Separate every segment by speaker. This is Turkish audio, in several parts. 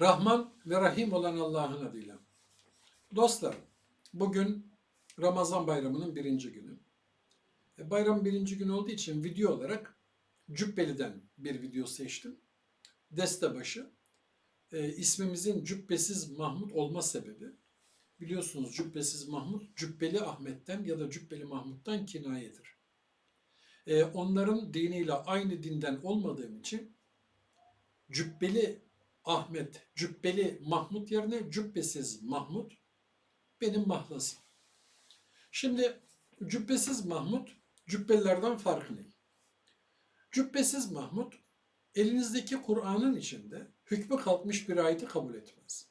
Speaker 1: Rahman ve Rahim olan Allah'ın adıyla. Dostlar, bugün Ramazan bayramının birinci günü. E, Bayram birinci günü olduğu için video olarak Cübbeli'den bir video seçtim. Deste başı. E, ismimizin Cübbesiz Mahmut olma sebebi. Biliyorsunuz Cübbesiz Mahmut, Cübbeli Ahmet'ten ya da Cübbeli Mahmut'tan kinayedir. E, onların diniyle aynı dinden olmadığım için Cübbeli Ahmet, Cübbeli Mahmut yerine Cübbesiz Mahmut benim mahlasım. Şimdi Cübbesiz Mahmut, Cübbelilerden farkı ne? Cübbesiz Mahmut, elinizdeki Kur'an'ın içinde hükmü kalkmış bir ayeti kabul etmez.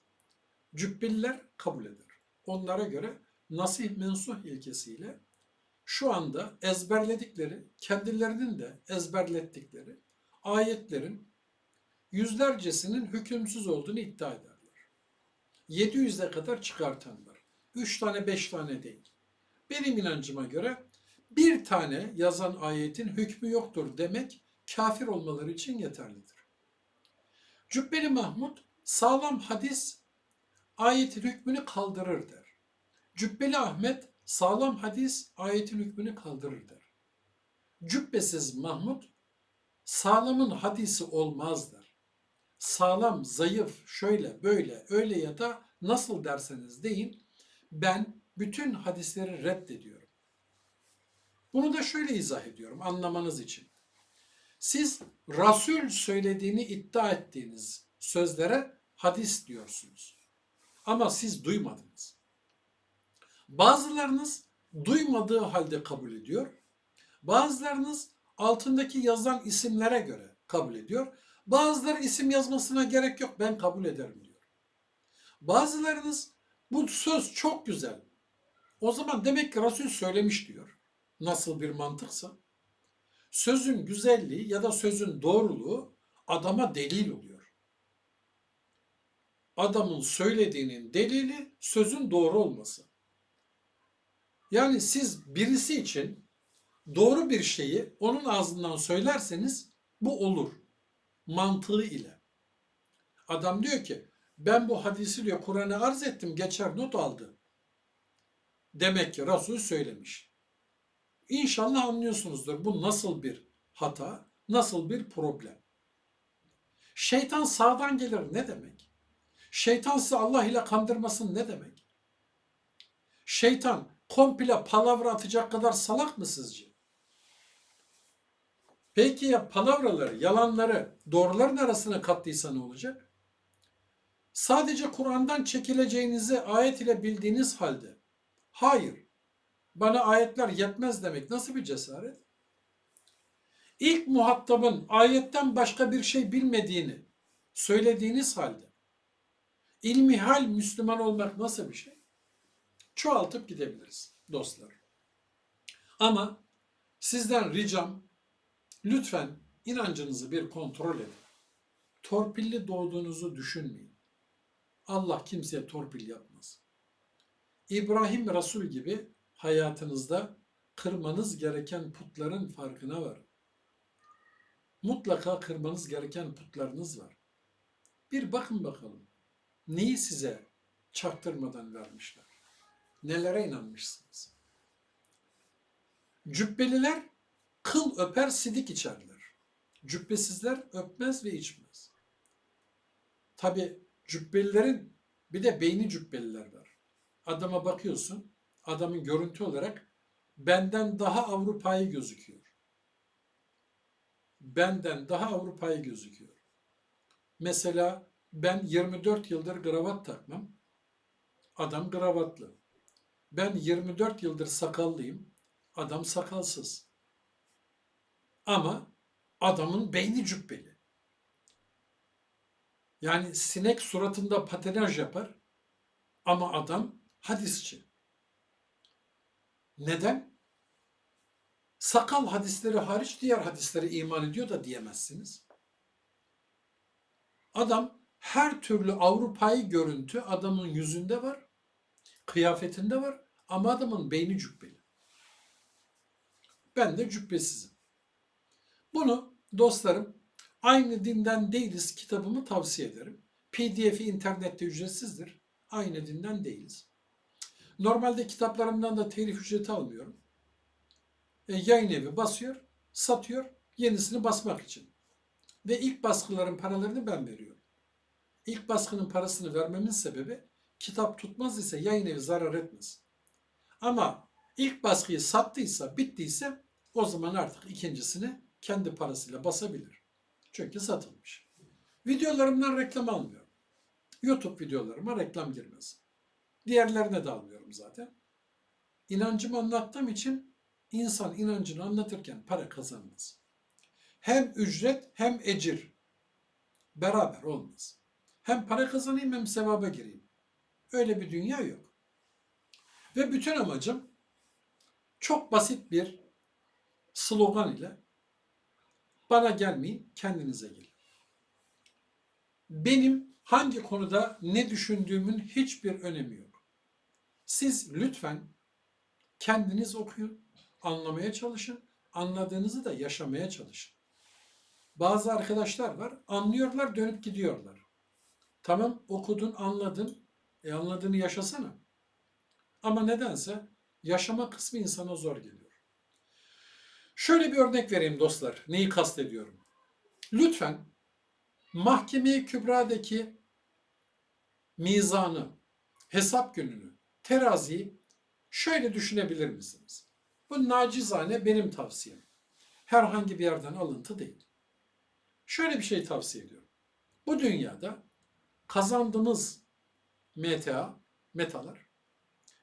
Speaker 1: Cübbeliler kabul eder. Onlara göre nasih mensuh ilkesiyle şu anda ezberledikleri, kendilerinin de ezberlettikleri ayetlerin yüzlercesinin hükümsüz olduğunu iddia ederler. 700'e kadar çıkartan var. 3 tane 5 tane değil. Benim inancıma göre bir tane yazan ayetin hükmü yoktur demek kafir olmaları için yeterlidir. Cübbeli Mahmud sağlam hadis ayetin hükmünü kaldırır der. Cübbeli Ahmet sağlam hadis ayetin hükmünü kaldırır der. Cübbesiz Mahmud sağlamın hadisi olmaz der. Sağlam, zayıf, şöyle, böyle, öyle ya da nasıl derseniz deyin ben bütün hadisleri reddediyorum. Bunu da şöyle izah ediyorum anlamanız için. Siz Rasul söylediğini iddia ettiğiniz sözlere hadis diyorsunuz. Ama siz duymadınız. Bazılarınız duymadığı halde kabul ediyor. Bazılarınız altındaki yazan isimlere göre kabul ediyor. Bazıları isim yazmasına gerek yok ben kabul ederim diyor. Bazılarınız bu söz çok güzel. O zaman demek ki Resul söylemiş diyor. Nasıl bir mantıksa. Sözün güzelliği ya da sözün doğruluğu adama delil oluyor. Adamın söylediğinin delili sözün doğru olması. Yani siz birisi için doğru bir şeyi onun ağzından söylerseniz bu olur. Mantığı ile. Adam diyor ki ben bu hadisi diyor Kur'an'a arz ettim geçer not aldı. Demek ki Resul söylemiş. İnşallah anlıyorsunuzdur bu nasıl bir hata, nasıl bir problem. Şeytan sağdan gelir ne demek? Şeytan sizi Allah ile kandırmasın ne demek? Şeytan komple palavra atacak kadar salak mı sizce? Peki ya palavraları, yalanları doğruların arasına kattıysa ne olacak? Sadece Kur'an'dan çekileceğinizi ayet ile bildiğiniz halde hayır bana ayetler yetmez demek nasıl bir cesaret? İlk muhatabın ayetten başka bir şey bilmediğini söylediğiniz halde ilmihal Müslüman olmak nasıl bir şey? Çoğaltıp gidebiliriz dostlar. Ama sizden ricam lütfen inancınızı bir kontrol edin. Torpilli doğduğunuzu düşünmeyin. Allah kimseye torpil yapmaz. İbrahim Resul gibi hayatınızda kırmanız gereken putların farkına varın. Mutlaka kırmanız gereken putlarınız var. Bir bakın bakalım. Neyi size çaktırmadan vermişler? Nelere inanmışsınız? Cübbeliler kıl öper sidik içerler. Cübbesizler öpmez ve içmez. Tabi cübbelilerin bir de beyni cübbeliler var. Adama bakıyorsun, adamın görüntü olarak benden daha Avrupa'yı gözüküyor. Benden daha Avrupa'yı gözüküyor. Mesela ben 24 yıldır kravat takmam. Adam kravatlı. Ben 24 yıldır sakallıyım. Adam sakalsız. Ama adamın beyni cübbeli. Yani sinek suratında patinaj yapar ama adam hadisçi. Neden? Sakal hadisleri hariç diğer hadislere iman ediyor da diyemezsiniz. Adam her türlü Avrupa'yı görüntü adamın yüzünde var, kıyafetinde var ama adamın beyni cübbeli. Ben de cübbesizim. Bunu dostlarım aynı dinden değiliz kitabımı tavsiye ederim. PDF'i internette ücretsizdir. Aynı dinden değiliz. Normalde kitaplarımdan da telif ücreti almıyorum. E, yayın evi basıyor, satıyor yenisini basmak için. Ve ilk baskıların paralarını ben veriyorum. İlk baskının parasını vermemin sebebi kitap tutmaz ise yayın evi zarar etmez. Ama ilk baskıyı sattıysa, bittiyse o zaman artık ikincisini kendi parasıyla basabilir. Çünkü satılmış. Videolarımdan reklam almıyorum. YouTube videolarıma reklam girmez. Diğerlerine de almıyorum zaten. İnancımı anlattığım için insan inancını anlatırken para kazanmaz. Hem ücret hem ecir beraber olmaz. Hem para kazanayım hem sevaba gireyim. Öyle bir dünya yok. Ve bütün amacım çok basit bir slogan ile bana gelmeyin, kendinize gelin. Benim hangi konuda ne düşündüğümün hiçbir önemi yok. Siz lütfen kendiniz okuyun, anlamaya çalışın, anladığınızı da yaşamaya çalışın. Bazı arkadaşlar var, anlıyorlar, dönüp gidiyorlar. Tamam okudun, anladın, e anladığını yaşasana. Ama nedense yaşama kısmı insana zor geliyor. Şöyle bir örnek vereyim dostlar. Neyi kastediyorum? Lütfen Mahkeme-i Kübra'daki mizanı, hesap gününü, teraziyi şöyle düşünebilir misiniz? Bu nacizane benim tavsiyem. Herhangi bir yerden alıntı değil. Şöyle bir şey tavsiye ediyorum. Bu dünyada kazandığımız meta, metalar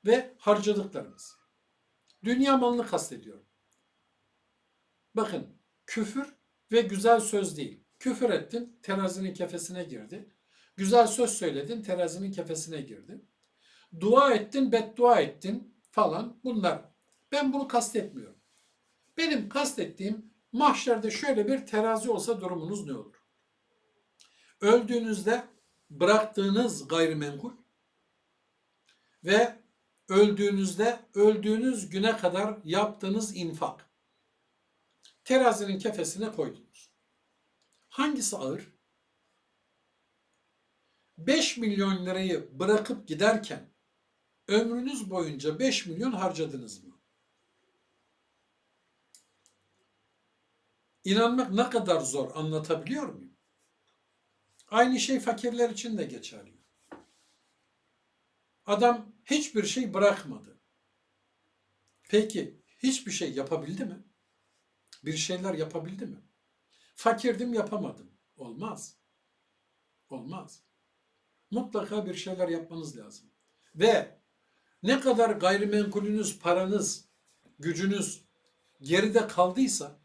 Speaker 1: ve harcadıklarımız. Dünya malını kastediyorum. Bakın küfür ve güzel söz değil. Küfür ettin, terazinin kefesine girdi. Güzel söz söyledin, terazinin kefesine girdi. Dua ettin, beddua ettin falan bunlar. Ben bunu kastetmiyorum. Benim kastettiğim mahşerde şöyle bir terazi olsa durumunuz ne olur? Öldüğünüzde bıraktığınız gayrimenkul ve öldüğünüzde öldüğünüz güne kadar yaptığınız infak. Terazinin kefesine koydunuz. Hangisi ağır? 5 milyon lirayı bırakıp giderken ömrünüz boyunca 5 milyon harcadınız mı? İnanmak ne kadar zor anlatabiliyor muyum? Aynı şey fakirler için de geçerli. Adam hiçbir şey bırakmadı. Peki hiçbir şey yapabildi mi? Bir şeyler yapabildi mi? Fakirdim yapamadım. Olmaz. Olmaz. Mutlaka bir şeyler yapmanız lazım. Ve ne kadar gayrimenkulünüz, paranız, gücünüz geride kaldıysa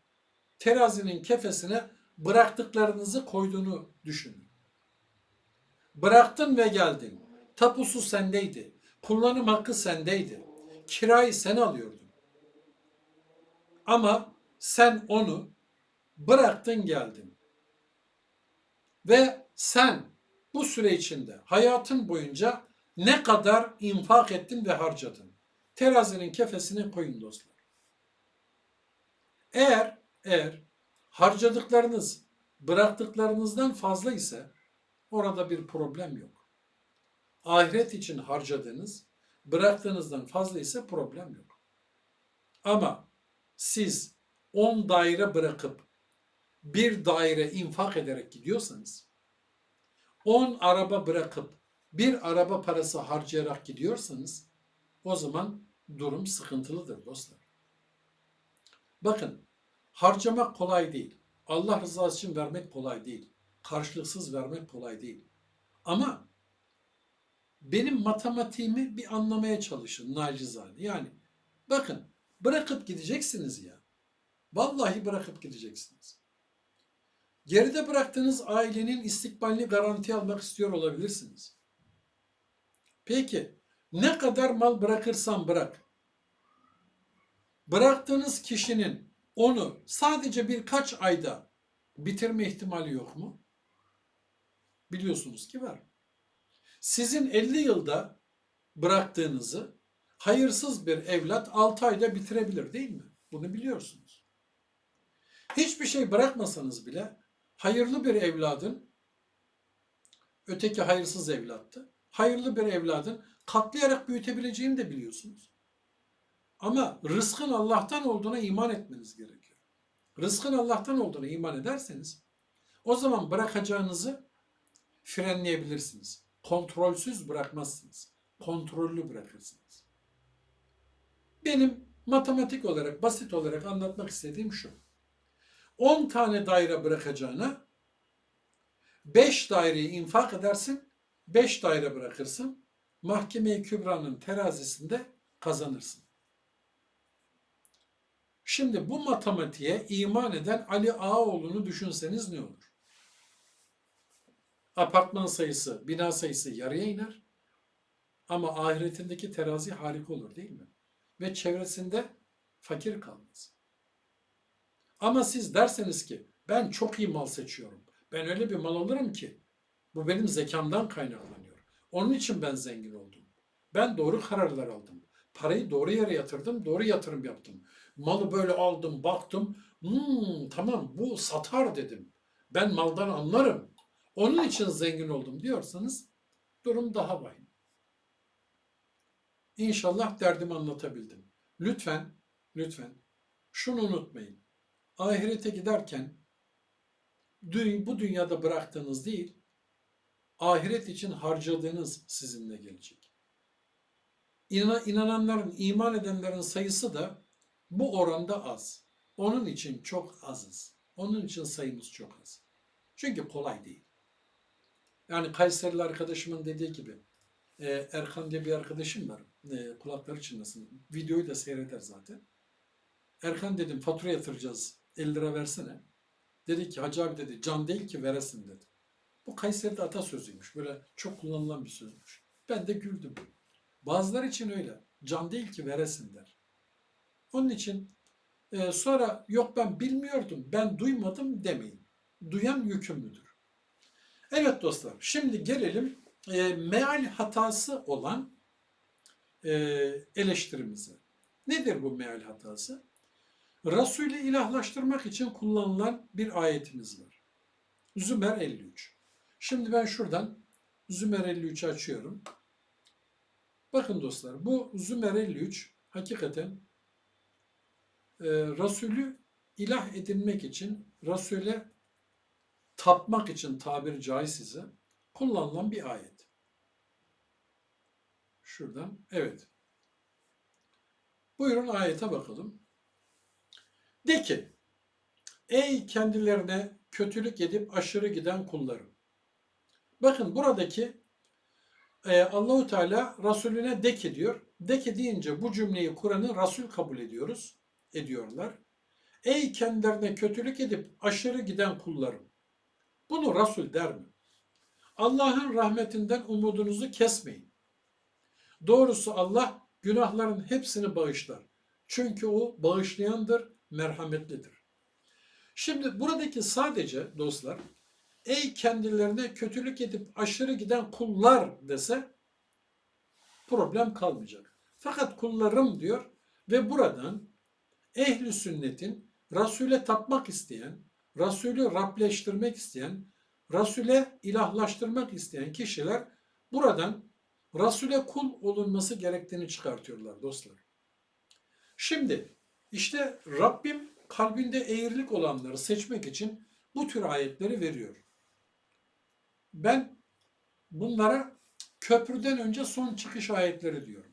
Speaker 1: terazinin kefesine bıraktıklarınızı koyduğunu düşünün. Bıraktın ve geldin. Tapusu sendeydi. Kullanım hakkı sendeydi. Kirayı sen alıyordun. Ama sen onu bıraktın geldin. Ve sen bu süre içinde hayatın boyunca ne kadar infak ettin ve harcadın? Terazinin kefesine koyun dostlar. Eğer eğer harcadıklarınız bıraktıklarınızdan fazla ise orada bir problem yok. Ahiret için harcadığınız bıraktığınızdan fazla ise problem yok. Ama siz 10 daire bırakıp bir daire infak ederek gidiyorsanız 10 araba bırakıp bir araba parası harcayarak gidiyorsanız o zaman durum sıkıntılıdır dostlar. Bakın harcamak kolay değil. Allah rızası için vermek kolay değil. Karşılıksız vermek kolay değil. Ama benim matematiğimi bir anlamaya çalışın nacizane. Yani bakın bırakıp gideceksiniz ya. Vallahi bırakıp gideceksiniz. Geride bıraktığınız ailenin istikbalini garanti almak istiyor olabilirsiniz. Peki ne kadar mal bırakırsan bırak. Bıraktığınız kişinin onu sadece birkaç ayda bitirme ihtimali yok mu? Biliyorsunuz ki var. Sizin 50 yılda bıraktığınızı hayırsız bir evlat 6 ayda bitirebilir değil mi? Bunu biliyorsunuz. Hiçbir şey bırakmasanız bile hayırlı bir evladın Öteki hayırsız evlattı. Hayırlı bir evladın katlayarak büyütebileceğini de biliyorsunuz. Ama rızkın Allah'tan olduğuna iman etmeniz gerekiyor. Rızkın Allah'tan olduğuna iman ederseniz o zaman bırakacağınızı frenleyebilirsiniz. Kontrolsüz bırakmazsınız. Kontrollü bırakırsınız. Benim matematik olarak, basit olarak anlatmak istediğim şu. 10 tane daire bırakacağına 5 daireyi infak edersin, 5 daire bırakırsın. Mahkeme-i Kübra'nın terazisinde kazanırsın. Şimdi bu matematiğe iman eden Ali Ağaoğlu'nu düşünseniz ne olur? Apartman sayısı, bina sayısı yarıya iner. Ama ahiretindeki terazi harika olur değil mi? Ve çevresinde fakir kalmaz. Ama siz derseniz ki ben çok iyi mal seçiyorum. Ben öyle bir mal alırım ki bu benim zekamdan kaynaklanıyor. Onun için ben zengin oldum. Ben doğru kararlar aldım. Parayı doğru yere yatırdım, doğru yatırım yaptım. Malı böyle aldım, baktım. Hmm, tamam bu satar dedim. Ben maldan anlarım. Onun için zengin oldum diyorsanız durum daha vahim. İnşallah derdimi anlatabildim. Lütfen, lütfen şunu unutmayın. Ahirete giderken bu dünyada bıraktığınız değil, ahiret için harcadığınız sizinle gelecek. İna- inananların, iman edenlerin sayısı da bu oranda az. Onun için çok azız. Onun için sayımız çok az. Çünkü kolay değil. Yani Kayserili arkadaşımın dediği gibi e, Erkan diye bir arkadaşım var. E, kulakları çınlasın. Videoyu da seyreder zaten. Erkan dedim fatura yatıracağız. 50 lira versene. Dedi ki hacı abi dedi can değil ki veresin dedi. Bu Kayseri'de atasözüymüş. Böyle çok kullanılan bir sözmüş. Ben de güldüm. Bazıları için öyle. Can değil ki veresin der. Onun için e, sonra yok ben bilmiyordum, ben duymadım demeyin. Duyan yükümlüdür. Evet dostlar, şimdi gelelim e, meal hatası olan e, eleştirimize. Nedir bu meal hatası? Resulü ilahlaştırmak için kullanılan bir ayetimiz var. Zümer 53. Şimdi ben şuradan Zümer 53'ü açıyorum. Bakın dostlar bu Zümer 53 hakikaten e, Resulü ilah edinmek için, Resul'e tapmak için tabiri caizse kullanılan bir ayet. Şuradan, evet. Buyurun ayete bakalım. De ki, ey kendilerine kötülük edip aşırı giden kullarım. Bakın buradaki e, Allahu Teala Resulüne de ki diyor. De ki deyince bu cümleyi Kur'an'ı Resul kabul ediyoruz, ediyorlar. Ey kendilerine kötülük edip aşırı giden kullarım. Bunu Resul der mi? Allah'ın rahmetinden umudunuzu kesmeyin. Doğrusu Allah günahların hepsini bağışlar. Çünkü o bağışlayandır, merhametlidir. Şimdi buradaki sadece dostlar, ey kendilerine kötülük edip aşırı giden kullar dese problem kalmayacak. Fakat kullarım diyor ve buradan ehli sünnetin Resul'e tapmak isteyen, Resul'ü Rableştirmek isteyen, Resul'e ilahlaştırmak isteyen kişiler buradan Resul'e kul olunması gerektiğini çıkartıyorlar dostlar. Şimdi işte Rabbim kalbinde eğrilik olanları seçmek için bu tür ayetleri veriyor. Ben bunlara köprüden önce son çıkış ayetleri diyorum.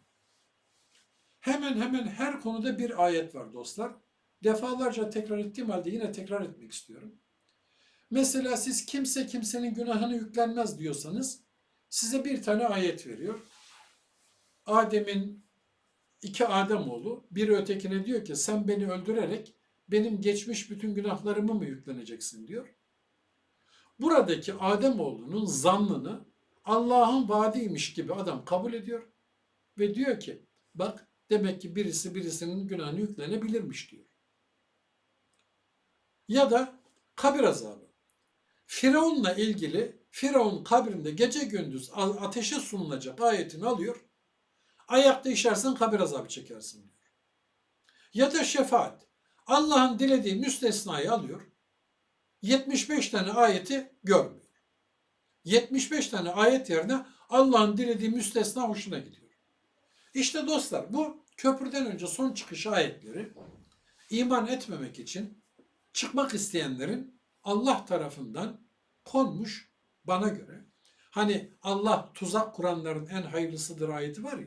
Speaker 1: Hemen hemen her konuda bir ayet var dostlar. Defalarca tekrar ettiğim halde yine tekrar etmek istiyorum. Mesela siz kimse kimsenin günahını yüklenmez diyorsanız size bir tane ayet veriyor. Adem'in iki Adem oğlu biri ötekine diyor ki sen beni öldürerek benim geçmiş bütün günahlarımı mı yükleneceksin diyor. Buradaki Adem oğlunun zannını Allah'ın vaadiymiş gibi adam kabul ediyor ve diyor ki bak demek ki birisi birisinin günahını yüklenebilirmiş diyor. Ya da kabir azabı. Firavun'la ilgili Firavun kabrinde gece gündüz ateşe sunulacak ayetini alıyor. Ayakta işersen kabir azabı çekersin diyor. Ya da şefaat. Allah'ın dilediği müstesnayı alıyor. 75 tane ayeti görmüyor. 75 tane ayet yerine Allah'ın dilediği müstesna hoşuna gidiyor. İşte dostlar bu köprüden önce son çıkış ayetleri iman etmemek için çıkmak isteyenlerin Allah tarafından konmuş bana göre. Hani Allah tuzak kuranların en hayırlısıdır ayeti var ya.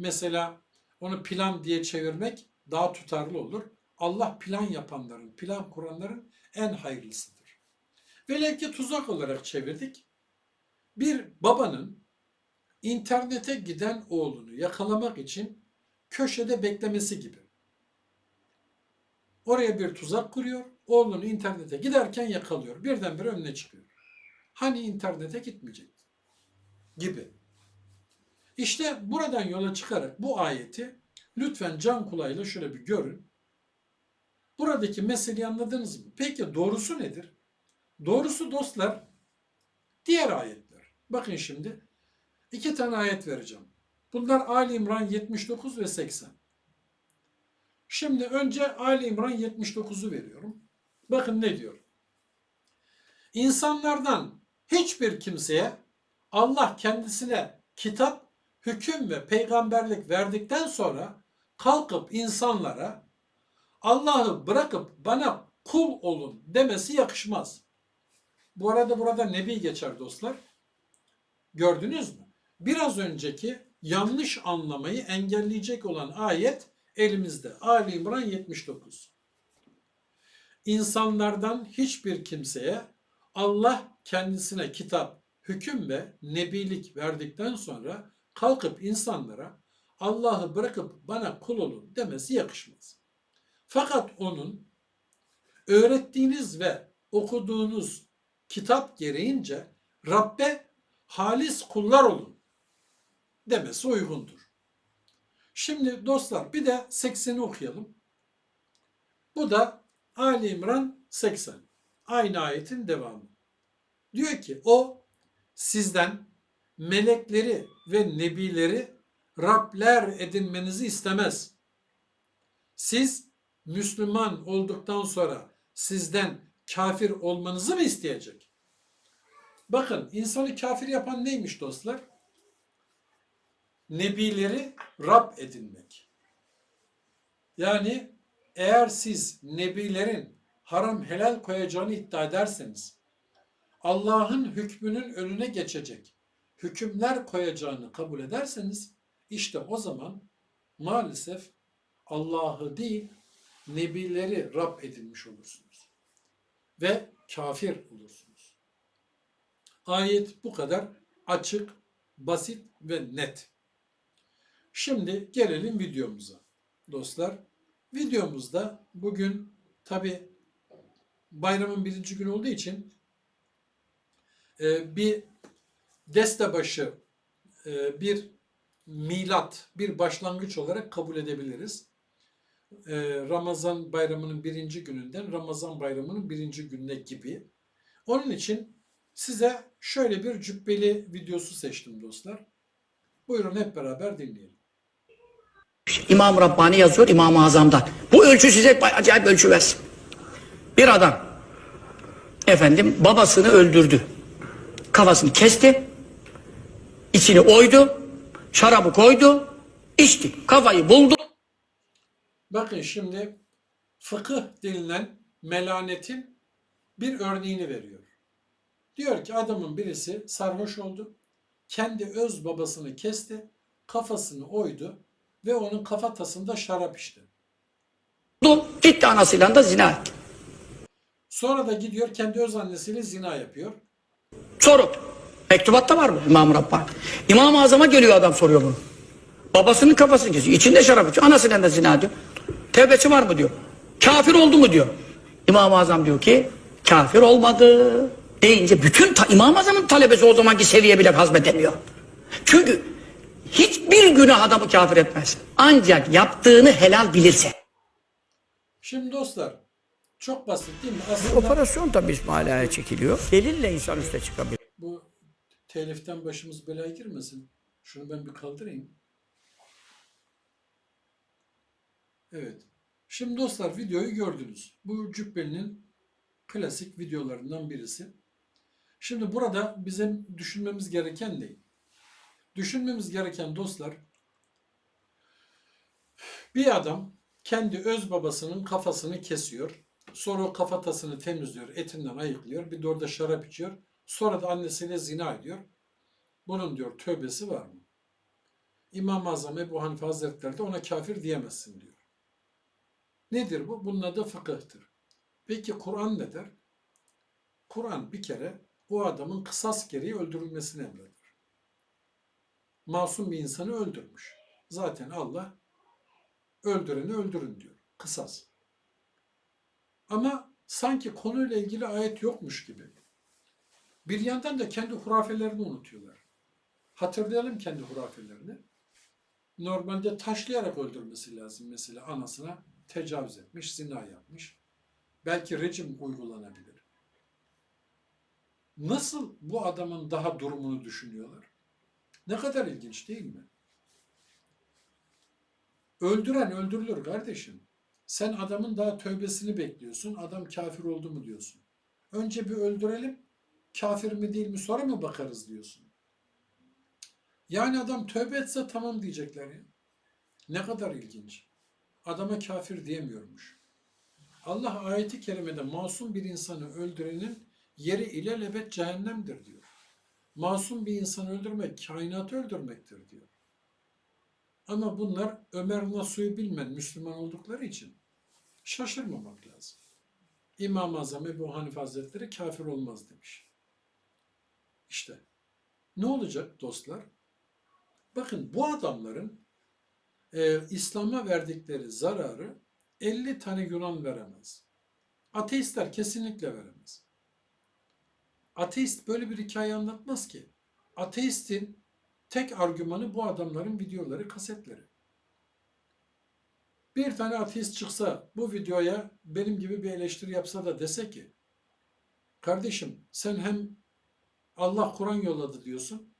Speaker 1: Mesela onu plan diye çevirmek daha tutarlı olur. Allah plan yapanların, plan kuranların en hayırlısıdır. Velev ki tuzak olarak çevirdik. Bir babanın internete giden oğlunu yakalamak için köşede beklemesi gibi. Oraya bir tuzak kuruyor, oğlunu internete giderken yakalıyor. Birdenbire önüne çıkıyor. Hani internete gitmeyecekti? Gibi. İşte buradan yola çıkarak bu ayeti lütfen can kulağıyla şöyle bir görün. Buradaki meseleyi anladınız mı? Peki doğrusu nedir? Doğrusu dostlar diğer ayetler. Bakın şimdi iki tane ayet vereceğim. Bunlar Ali İmran 79 ve 80. Şimdi önce Ali İmran 79'u veriyorum. Bakın ne diyor? İnsanlardan hiçbir kimseye Allah kendisine kitap, hüküm ve peygamberlik verdikten sonra kalkıp insanlara Allah'ı bırakıp bana kul olun demesi yakışmaz. Bu arada burada Nebi geçer dostlar. Gördünüz mü? Biraz önceki yanlış anlamayı engelleyecek olan ayet elimizde. Ali İmran 79. İnsanlardan hiçbir kimseye Allah kendisine kitap, hüküm ve nebilik verdikten sonra kalkıp insanlara Allah'ı bırakıp bana kul olun demesi yakışmaz. Fakat onun öğrettiğiniz ve okuduğunuz kitap gereğince Rabbe halis kullar olun demesi uygundur. Şimdi dostlar bir de 80'i okuyalım. Bu da Ali İmran 80. Aynı ayetin devamı. Diyor ki o sizden melekleri ve nebileri Rabler edinmenizi istemez. Siz Müslüman olduktan sonra sizden kafir olmanızı mı isteyecek? Bakın insanı kafir yapan neymiş dostlar? Nebileri Rab edinmek. Yani eğer siz nebilerin haram helal koyacağını iddia ederseniz, Allah'ın hükmünün önüne geçecek hükümler koyacağını kabul ederseniz, işte o zaman maalesef Allah'ı değil, nebileri Rab edinmiş olursunuz. Ve kafir olursunuz. Ayet bu kadar açık, basit ve net. Şimdi gelelim videomuza. Dostlar, videomuzda bugün tabi bayramın birinci günü olduğu için e, bir deste başı, e, bir milat, bir başlangıç olarak kabul edebiliriz. E, Ramazan bayramının birinci gününden Ramazan bayramının birinci gününe gibi. Onun için size şöyle bir cübbeli videosu seçtim dostlar. Buyurun hep beraber dinleyelim.
Speaker 2: İmam Rabbani yazıyor İmam-ı Azam'dan. Bu ölçü size acayip ölçü versin. Bir adam efendim babasını öldürdü. Kafasını kesti. İçini oydu. Şarabı koydu. içti. Kafayı buldu.
Speaker 1: Bakın şimdi fıkıh denilen melanetin bir örneğini veriyor. Diyor ki adamın birisi sarhoş oldu. Kendi öz babasını kesti. Kafasını oydu ve onun kafatasında şarap içti.
Speaker 2: Gitti anasıyla da zina etti.
Speaker 1: Sonra da gidiyor kendi öz annesiyle zina yapıyor.
Speaker 2: Sorup. Mektubatta var mı İmam Rabbani? İmam-ı Azam'a geliyor adam soruyor bunu. Babasının kafasını kesiyor. İçinde şarap içiyor. Anasıyla da zina ediyor. Tevbesi var mı diyor. Kafir oldu mu diyor. İmam-ı Azam diyor ki kafir olmadı. Deyince bütün ta, İmam-ı Azam'ın talebesi o zamanki seviye bile hazmedemiyor. Çünkü hiçbir günah adamı kafir etmez. Ancak yaptığını helal bilirse.
Speaker 1: Şimdi dostlar çok basit değil mi? Aslında
Speaker 2: Operasyon tabii İsmaila'ya çekiliyor. Delille insan üste çıkabilir.
Speaker 1: bu teliften başımız belaya girmesin. Şunu ben bir kaldırayım. Evet. Şimdi dostlar videoyu gördünüz. Bu Cübbeli'nin klasik videolarından birisi. Şimdi burada bizim düşünmemiz gereken ne? Düşünmemiz gereken dostlar bir adam kendi öz babasının kafasını kesiyor. Sonra kafatasını temizliyor, etinden ayıklıyor. Bir de orada şarap içiyor. Sonra da annesiyle zina ediyor. Bunun diyor tövbesi var mı? İmam-ı Azam Ebu Hanife Hazretleri de ona kafir diyemezsin diyor. Nedir bu? Bunun adı fıkıhtır. Peki Kur'an ne der? Kur'an bir kere o adamın kısas gereği öldürülmesini emreder. Masum bir insanı öldürmüş. Zaten Allah öldüreni öldürün diyor. Kısas. Ama sanki konuyla ilgili ayet yokmuş gibi. Bir yandan da kendi hurafelerini unutuyorlar. Hatırlayalım kendi hurafelerini. Normalde taşlayarak öldürmesi lazım mesela anasına tecavüz etmiş, zina yapmış. Belki rejim uygulanabilir. Nasıl bu adamın daha durumunu düşünüyorlar? Ne kadar ilginç değil mi? Öldüren öldürülür kardeşim. Sen adamın daha tövbesini bekliyorsun. Adam kafir oldu mu diyorsun. Önce bir öldürelim. Kafir mi değil mi sonra mı bakarız diyorsun. Yani adam tövbe etse tamam diyecekler ya. Ne kadar ilginç. Adama kafir diyemiyormuş. Allah ayeti kerimede masum bir insanı öldürenin yeri ilelebet cehennemdir diyor. Masum bir insanı öldürmek kainatı öldürmektir diyor. Ama bunlar Ömer Nasuh'u bilmeyen Müslüman oldukları için şaşırmamak lazım. İmam-ı Azam Ebu Hanife Hazretleri kafir olmaz demiş. İşte ne olacak dostlar? Bakın bu adamların e, İslam'a verdikleri zararı 50 tane Yunan veremez. Ateistler kesinlikle veremez. Ateist böyle bir hikaye anlatmaz ki. Ateistin tek argümanı bu adamların videoları, kasetleri. Bir tane ateist çıksa bu videoya benim gibi bir eleştiri yapsa da dese ki kardeşim sen hem Allah Kur'an yolladı diyorsun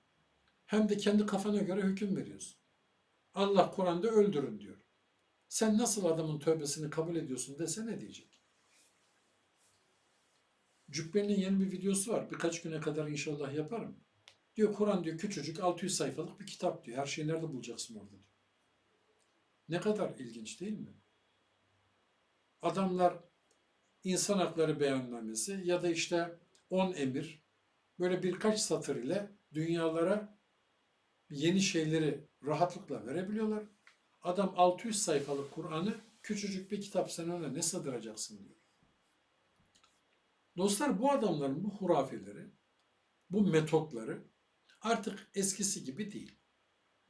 Speaker 1: hem de kendi kafana göre hüküm veriyorsun. Allah Kur'an'da öldürün diyor. Sen nasıl adamın tövbesini kabul ediyorsun dese ne diyecek? Cübbeli'nin yeni bir videosu var. Birkaç güne kadar inşallah yaparım. Diyor Kur'an diyor küçücük 600 sayfalık bir kitap diyor. Her şeyi nerede bulacaksın orada diyor. Ne kadar ilginç değil mi? Adamlar insan hakları beyannamesi ya da işte 10 emir böyle birkaç satır ile dünyalara yeni şeyleri rahatlıkla verebiliyorlar. Adam 600 sayfalık Kur'an'ı küçücük bir kitap sen ona ne sığdıracaksın diyor. Dostlar bu adamların bu hurafeleri, bu metotları artık eskisi gibi değil.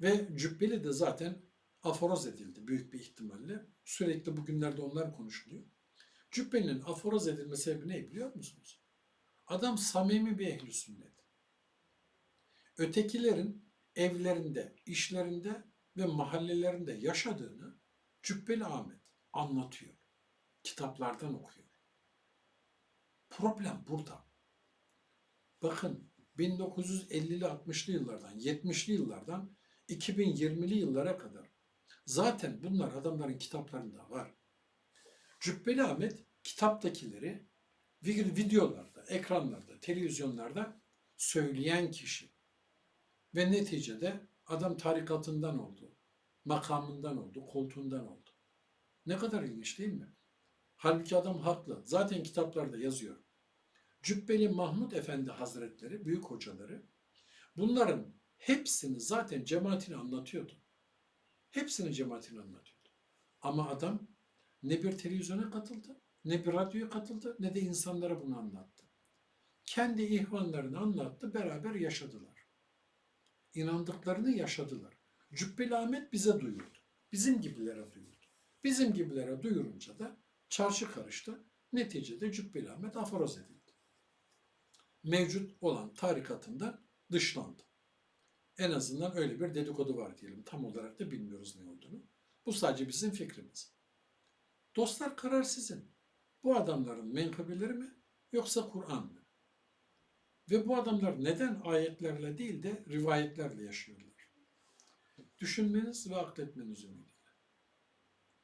Speaker 1: Ve Cübbeli de zaten aforoz edildi büyük bir ihtimalle. Sürekli bugünlerde onlar konuşuluyor. Cübbeli'nin aforoz edilme sebebi ne biliyor musunuz? Adam samimi bir ehli sünnet. Ötekilerin evlerinde, işlerinde ve mahallelerinde yaşadığını Cübbeli Ahmet anlatıyor. Kitaplardan okuyor. Problem burada. Bakın 1950'li 60'lı yıllardan, 70'li yıllardan 2020'li yıllara kadar zaten bunlar adamların kitaplarında var. Cübbeli Ahmet kitaptakileri videolarda, ekranlarda, televizyonlarda söyleyen kişi. Ve neticede adam tarikatından oldu, makamından oldu, koltuğundan oldu. Ne kadar ilginç değil mi? Halbuki adam haklı. Zaten kitaplarda yazıyor. Cübbeli Mahmud Efendi Hazretleri, büyük hocaları bunların hepsini zaten cemaatine anlatıyordu. Hepsini cemaatine anlatıyordu. Ama adam ne bir televizyona katıldı, ne bir radyoya katıldı, ne de insanlara bunu anlattı. Kendi ihvanlarını anlattı, beraber yaşadılar. İnandıklarını yaşadılar. Cübbeli Ahmet bize duyurdu. Bizim gibilere duyurdu. Bizim gibilere duyurunca da çarşı karıştı. Neticede Cübbeli Ahmet aforoz edildi. Mevcut olan tarikatında dışlandı. En azından öyle bir dedikodu var diyelim. Tam olarak da bilmiyoruz ne olduğunu. Bu sadece bizim fikrimiz. Dostlar karar sizin. Bu adamların menkıbeleri mi yoksa Kur'an mı? Ve bu adamlar neden ayetlerle değil de rivayetlerle yaşıyorlar? Düşünmeniz ve akletmenizi ümit